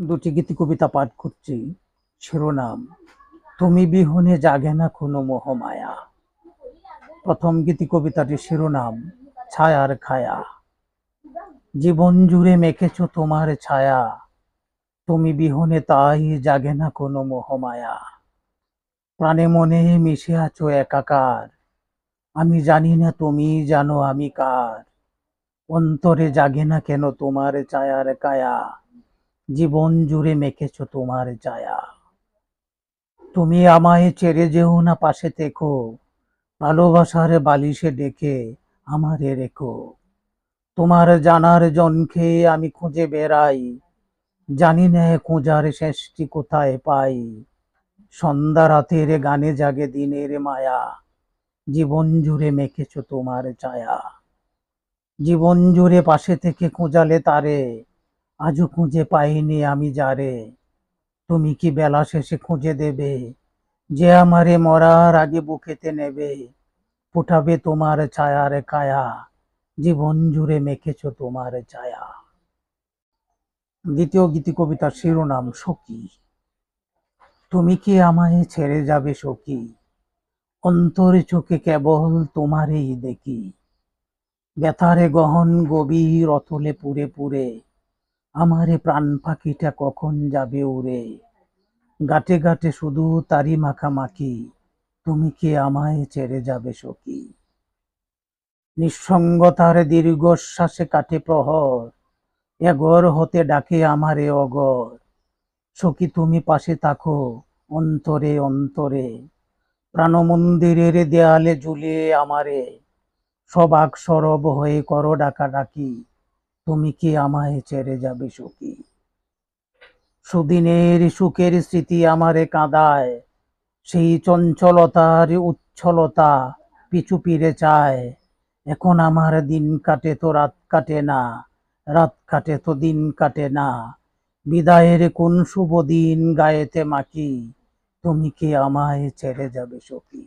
দুটি গীতি কবিতা পাঠ করছি। শিরোনাম, তুমি বিহনে জাগে না কোনো মোহমায়া। প্রথম গীতি কবিতাটির শিরোনাম, ছায়ার খায়া। জীবন জুড়ে মেখেছ তোমার ছায়া। তুমি বিহনে তাই জাগে না কোনো মোহমায়া। প্রাণে মনে মিশে আছো একাকার। আমি জানি না তুমি জানো আমি কার। অন্তরে জাগে না কেন তোমার ছায়ার কায়া? জীবন জুড়ে মেখেছ তোমার ছায়া। তুমি আমায় চেরে যেও না পাশে থেকো, ভালোবাসার বালিশে ডেকে আমারে রেখো। তোমার জানার জনকে আমি খুঁজে বেড়াই, জানি না খোঁজার শেষটি কোথায় পাই। সন্ধ্যা রাতের গানে জাগে দিনের মায়া, জীবন জুড়ে মেখেছ তোমার ছায়া। জীবন জুড়ে পাশে থেকে খোঁজালে তারে আজও খুঁজে পাইনি আমি যারে। তুমি কি বেলা শেষে খুঁজে দেবে? যে আমারে মরার আগে বুকেতে নেবে। ফুটাবে তোমার ছায়ার কায়া। জীবন জুড়ে মেখেছ তোমার ছায়া। দ্বিতীয় গীতি কবিতার শিরোনাম সখী। তুমি কি আমায় ছেড়ে যাবে সখী? অন্তরে চোখে কেবল তোমারই দেখি। ব্যথারে গহন গভীর অতলে পুরে পুরে আমারে প্রাণ পাখিটা কখন যাবে উড়ে গাটে গাটে শুধু তারি মাখামাখি, তুমি কি আমায় ছেড়ে যাবে সখী? নিঃসঙ্গতার দীর্ঘশ্বাসে কাটে প্রহর এগর হতে ডাকে আমারে অগর। সখী, তুমি পাশে থাকো অন্তরে অন্তরে, প্রাণমন্দিরের দেয়ালে ঝুলিয়ে আমারে। সবাক সরব হয়ে করো ডাকা ডাকি তুমি কি আমায় ছেড়ে যাবে, সখী? সুদিনের সুখের স্মৃতি আমারে কাঁদায়, সেই চঞ্চলতার উচ্ছলতা পিছু পিড়ে চায়। এখন আমার দিন কাটে তো রাত কাটে না, রাত কাটে তো দিন কাটে না। বিদায়ের কোন শুভ দিন গায়েতে মাখি, তুমি কি আমায় ছেড়ে যাবে, সখী?